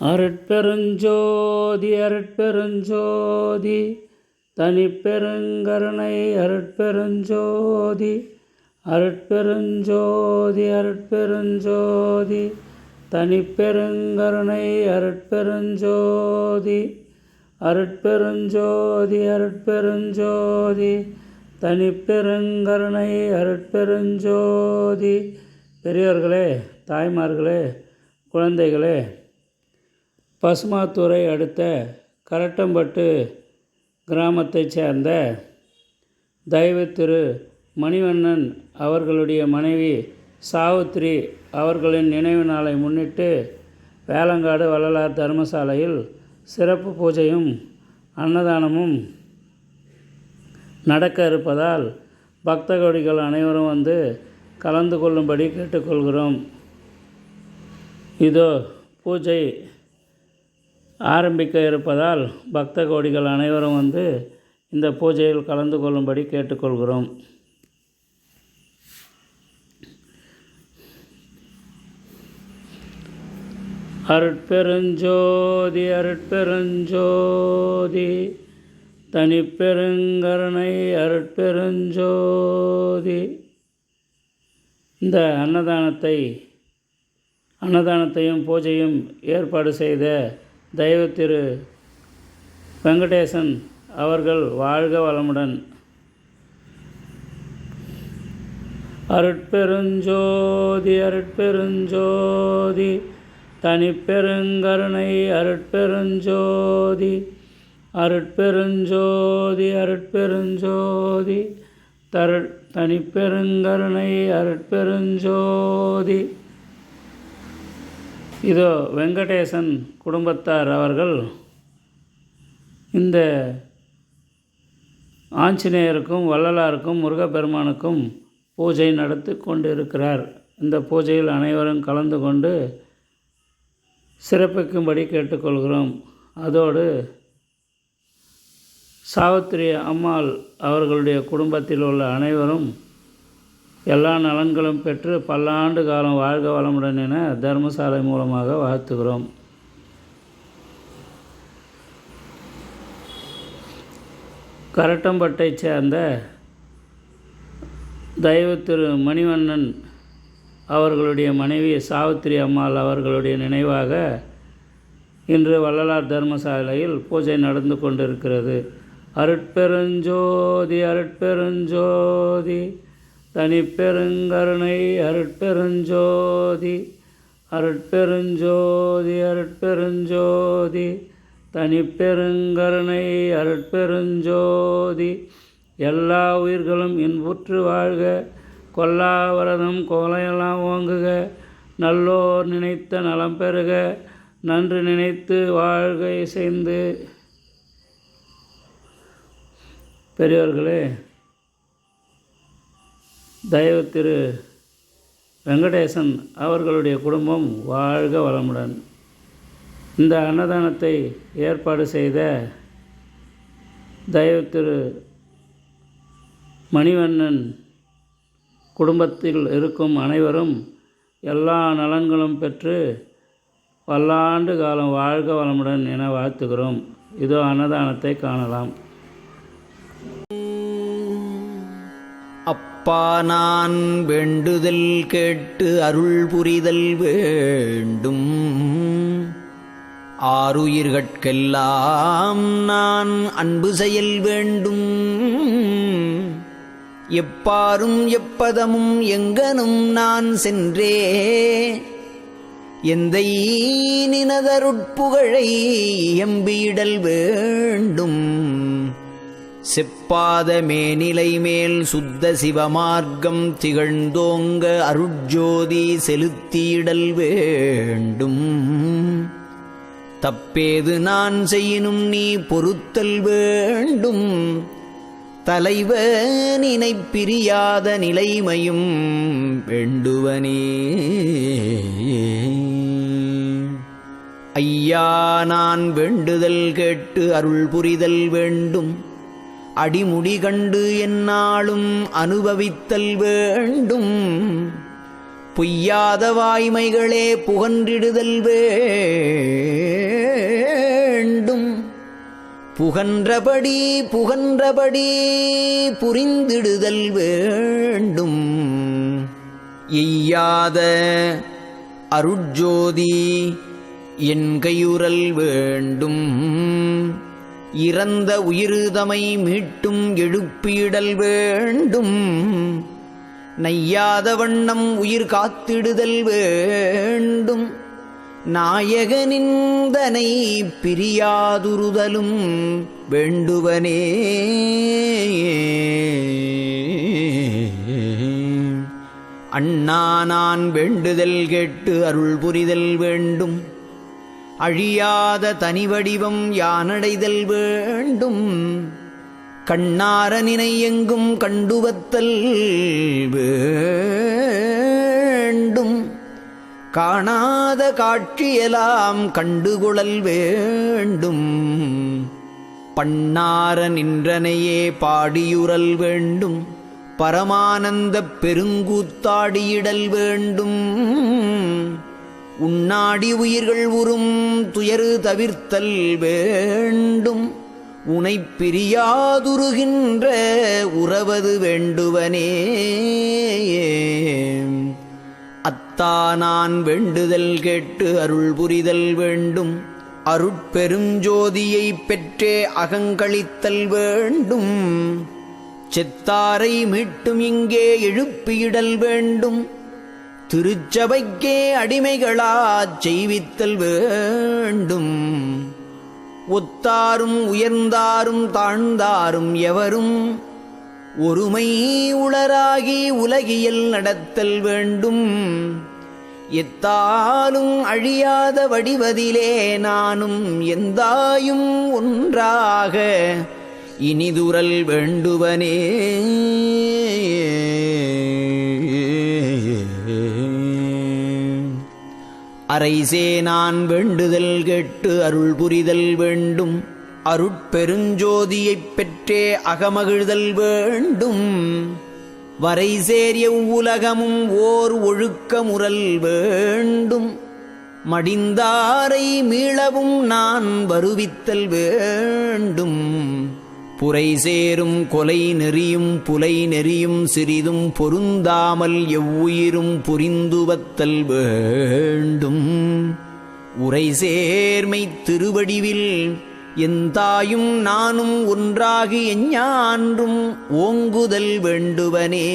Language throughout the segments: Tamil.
அருட்பெருஞ்சோதி அருட்பெருஞ்சோதி தனிப்பெருங்கருணை அருட்பெருஞ்சோதி அருட்பெருஞ்சோதி அருட்பெருஞ்சோதி தனிப்பெருங்கருணை அருட்பெருஞ்சோதி அருட்பெருஞ்சோதி அருட்பெருஞ்சோதி தனிப்பெருங்கருணை அருட்பெருஞ்சோதி. பெரியோர்களே தாய்மார்களே குழந்தைகளே பசுமாத்தூரை அடுத்த கரட்டம்பட்டு கிராமத்தைச் சேர்ந்த தெய்வ திரு மணிவண்ணன் அவர்களுடைய மனைவி சாவித்ரி அவர்களின் நினைவு நாளை முன்னிட்டு வேலங்காடு வள்ளலார் தர்மசாலையில் சிறப்பு பூஜையும் அன்னதானமும் நடக்க இருப்பதால் பக்த கோடிகள் அனைவரும் வந்து கலந்து கொள்ளும்படி கேட்டுக்கொள்கிறோம். இதோ பூஜை ஆரம்பிக்க இருப்பதால் பக்த கோடிகள் அனைவரும் வந்து இந்த பூஜையில் கலந்து கொள்ளும்படி கேட்டுக்கொள்கிறோம். அருட்பெருஞ்சோதி அருட்பெருஞ்சோதி தனிப்பெருங்கருணை அருட்பெருஞ்சோதி. இந்த அன்னதானத்தை அன்னதானத்தையும் பூஜையும் ஏற்பாடு செய்த தெய்வ திரு வெங்கடேசன் அவர்கள் வாழ்க வளமுடன். அருட்பெருஞ்சோதி அருட்பெருஞ்சோதி தனிப்பெருங்கருணை அருட்பெருஞ்சோதி அருட்பெருஞ்சோதி அருட்பெருஞ்சோதி தரு தனிப்பெருங்கருணை அருட்பெருஞ்சோதி இதோ வெங்கடேசன் குடும்பத்தார் அவர்கள் இந்த ஆஞ்சநேயருக்கும் வள்ளலாருக்கும் முருகப்பெருமானுக்கும் பூஜை நடத்தி கொண்டு இருக்கிறார் இந்த பூஜையில் அனைவரும் கலந்து கொண்டு சிறப்பிக்கும்படி கேட்டுக்கொள்கிறோம். அதோடு சாவித்திரி அம்மாள் அவர்களுடைய குடும்பத்தில் உள்ள அனைவரும் எல்லா நலன்களும் பெற்று பல்லாண்டு காலம் வாழ்க வளமுடன் என தர்மசாலை மூலமாக வாழ்த்துகிறோம். கரட்டம்பட்டை சேர்ந்த தெய்வ திரு மணிவண்ணன் அவர்களுடைய மனைவி சாவித்திரி அம்மாள் அவர்களுடைய நினைவாக இன்று வள்ளலார் தர்மசாலையில் பூஜை நடந்து கொண்டிருக்கிறது. அருட்பெருஞ்சோதி அருட்பெருஞ்சோதி. தனிப்பெருங்கருணை அருட்பெருஞ்சோதி அருட்பெருஞ்சோதி அருட்பெருஞ்சோதி தனிப்பெருங்கருணை அருட்பெருஞ்சோதி. எல்லா உயிர்களும் இன்புற்று வாழ்க கொல்லாவரதம் கோலையெல்லாம் ஓங்குக நல்லோர் நினைத்த நலம் பெறுக நன்று நினைத்து வாழ்க இசைந்து. பெரியவர்களே தயவு திரு வெங்கடேசன் அவர்களுடைய குடும்பம் வாழ்க வளமுடன். இந்த அன்னதானத்தை ஏற்பாடு செய்த தயவு திரு மணிவண்ணன் குடும்பத்தில் இருக்கும் அனைவரும் எல்லா நலன்களும் பெற்று பல்லாண்டு காலம் வாழ்க வளமுடன் என வாழ்த்துகிறோம். இதோ அன்னதானத்தை காணலாம். அப்பா நான் வேண்டுதல் கேட்டு அருள் புரிதல் வேண்டும். ஆறுயிர்கட்கெல்லாம் நான் அன்பு செயல் வேண்டும். எப்பாரும் எப்பதமும் எங்கனும் நான் சென்றே. எந்த நினதருட்புகழை எம்பியிடல் வேண்டும். செப்பாத மேனிலை மேல் சுத்த சிவமார்க்கம் திகழ்ந்தோங்க அருட்ஜோதி செலுத்தியிடல் வேண்டும். தப்பேது நான் செய்யினும் நீ பொறுத்தல் வேண்டும். தலைவ நினைப்பிரியாத நிலைமையும் வேண்டுவனே. ஐயா நான் வேண்டுதல் கேட்டு அருள் புரிதல் வேண்டும். அடிமுடி கண்டு என்னாலும் அனுபவித்தல் வேண்டும். பொய்யாத வாய்மைகளே புகன்றிடுதல் வேண்டும். புகன்றபடி புகன்றபடி புரிந்திடுதல் வேண்டும். எய்யாத அருட்ஜோதி என் கையுறல் வேண்டும். இறந்த உயிருதமை மீட்டும் எழுப்பிடல் வேண்டும். நையாத வண்ணம் உயிர் காத்திடுதல் வேண்டும். நாயகனிந்தனை பிரியாதுருதலும் வேண்டுவனே. அண்ணா நான் வேண்டுதல் கேட்டு அருள் புரிதல் வேண்டும். அழியாத தனிவடிவம் யானடைதல் வேண்டும். கண்ணார நினை எங்கும் கண்டுவத்தல் வேண்டும். காணாத காட்சியெல்லாம் கண்டுகுழல் வேண்டும். பண்ணார நின்றனையே பாடியுறல் வேண்டும். பரமானந்தப் பெருங்கூத்தாடியிடல் வேண்டும். உண்ணாடி உயிர்கள் உறும் துயரு தவிர்த்தல் வேண்டும். உனைப் பிரியாதுருகின்ற உறவது வேண்டுவனே. அத்தா நான் வேண்டுதல் கேட்டு அருள் புரிதல் வேண்டும். அருட்பெருஞ்சோதியைப் பெற்றே அகங்களித்தல் வேண்டும். செத்தாரை மீட்டும் இங்கே எழுப்பியிடல் வேண்டும். திருச்சபைக்கே அடிமைகளாச் செய்வித்தல் வேண்டும். ஒத்தாரும் உயர்ந்தாரும் தாழ்ந்தாரும் எவரும் ஒருமை உளராகி உலகியல் நடத்தல் வேண்டும். எத்தாலும் அழியாத வடிவதிலே நானும் எந்தாயும் ஒன்றாக இனிதுரல் வேண்டுவனே. அரைசே நான் வேண்டுதல் கேட்டு அருள் புரிதல் வேண்டும். அருட்பெருஞ்சோதியைப் பெற்றே அகமகிழ்தல் வேண்டும். வரை சேரிய உலகமும் ஓர் ஒழுக்கமுறல் வேண்டும். மடிந்தாரை மீளவும் நான் வருவித்தல் வேண்டும். புரை சேரும் கொலை நெறியும் புலை நெறியும் சிறிதும் பொருந்தாமல் எவ்வுயிரும் புரிந்துவத்தல் வேண்டும். உரை சேர்மை திருவடிவில் எந்தாயும் நானும் ஒன்றாகி எஞ்ஞான்றும் ஓங்குதல் வேண்டுவனே.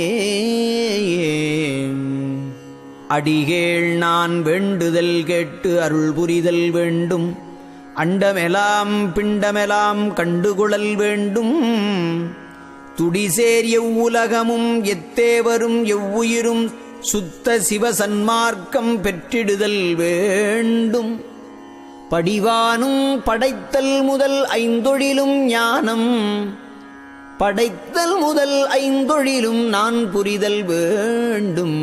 அடிகேள் நான் வேண்டுதல் கேட்டு அருள் புரிதல் வேண்டும். அண்டமெலாம் பிண்டமெலாம் கண்டுகுழல் வேண்டும். துடிசேர் எவ்வுலகமும் எத்தேவரும் எவ்வுயிரும் சுத்த சிவசன்மார்க்கம் பெற்றிடுதல் வேண்டும். படிவானும் படைத்தல் முதல் ஐந்தொழிலும் ஞானம். படைத்தல் முதல் ஐந்தொழிலும் நான் புரிதல் வேண்டும்.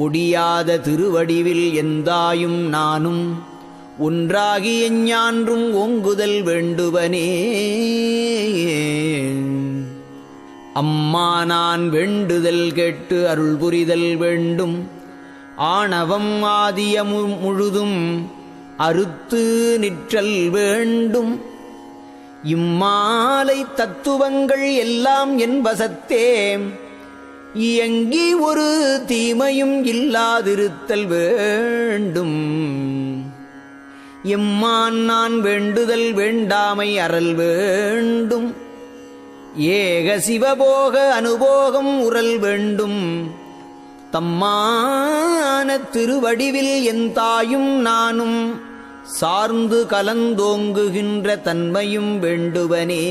ஒடியாத திருவடிவில் எந்தாயும் நானும் ஒன்றாகி ஒங்குதல் ஓங்குதல் வேண்டுவனே. அம்மா நான் வேண்டுதல் கேட்டு அருள் புரிதல் வேண்டும். ஆணவம் ஆதிய முழுதும் அறுத்து நிற்றல் வேண்டும். இம்மாலை தத்துவங்கள் எல்லாம் என்பசத்தே இயங்கி ஒரு தீமையும் இல்லாதிருத்தல் வேண்டும். இம்மான் நான் வேண்டுதல் வேண்டாமை அறல் வேண்டும். ஏக சிவபோக அனுபோகம் உறல் வேண்டும். தம்மான திருவடிவில் என் தாயும் நானும் சார்ந்து கலந்தோங்குகின்ற தன்மையும் வேண்டுவனே.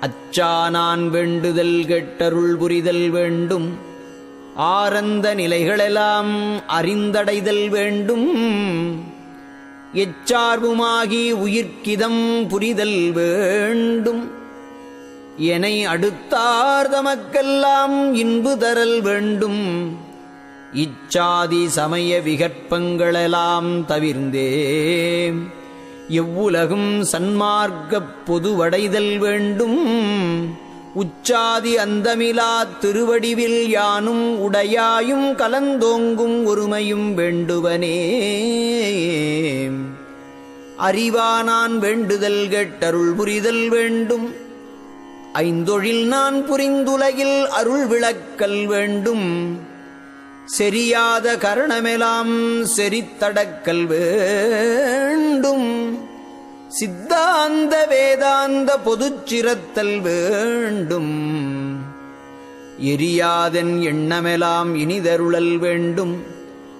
அச்சா நான் வேண்டுதல் கெட்டருள் புரிதல் வேண்டும். ஆரந்த நிலைகளெல்லாம் அறிந்தடைதல் வேண்டும். எச்சார்புமாகி உயிர்க்கிதம் புரிதல் வேண்டும். என அடுத்தார் தமக்கெல்லாம் இன்பு தரல் வேண்டும். இச்சாதி சமய விகற்பங்களெல்லாம் தவிர்ந்தே எவ்வுலகும் சன்மார்க்கப் பொதுவடைதல் வேண்டும். உச்சாதி அந்தமிலா திருவடிவில் யானும் உடையாயும் கலந்தோங்கும் ஒருமையும் வேண்டுவனே. அறிவானான் வேண்டுதல் கேட்டருள் புரிதல் வேண்டும். ஐந்தொழில் நான் புரிந்துலகில் அருள் விளக்கல் வேண்டும். செரியாத கரணமெலாம் செரித்தடக்கல் வேண்டும். சித்தாந்த வேதாந்த பொதுச்சிரத்தல் வேண்டும். எரியாதன் எண்ணமெலாம் இனிதருளல் வேண்டும்.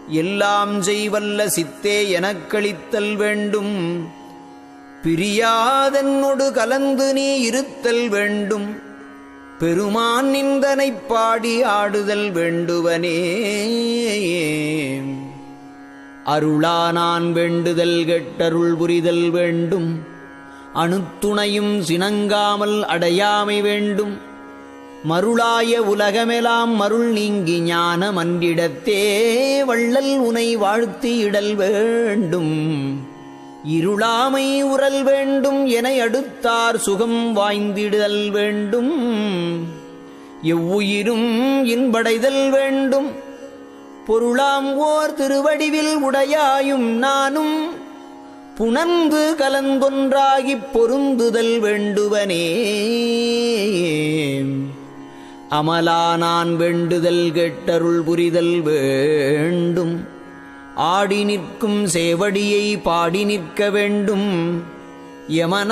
எல்லாம் செய்வல்ல சித்தே எனக்களித்தல் வேண்டும். பிரியாதன்னொடு கலந்து நீ இருத்தல் வேண்டும். பெருமான் நிந்தனைப் பாடி ஆடுதல் வேண்டுவனே. அருளானான் வேண்டுதல் கெட்டருள் புரிதல் வேண்டும். அணுத்துணையும் சினங்காமல் அடையாமை வேண்டும். மருளாய உலகமெலாம் மருள் நீங்கி ஞான மன்றிடத்தே வள்ளல் உனை வாழ்த்தி இடல் வேண்டும். இருளாமை உறல் வேண்டும் என அடுத்தார் சுகம் வாய்ந்திடுதல் வேண்டும். எவ்வுயிரும் இன்படைதல் வேண்டும். பொருளாம் ஓர் திருவடிவில் உடையாயும் நானும் புணர்ந்து கலந்தொன்றாகிப் பொருந்துதல் வேண்டுவனே. அமலானான் வேண்டுதல் கெட்டருள் புரிதல் வேண்டும். ஆடி நிற்கும் சேவடியை பாடி நிற்க வேண்டும். யமனா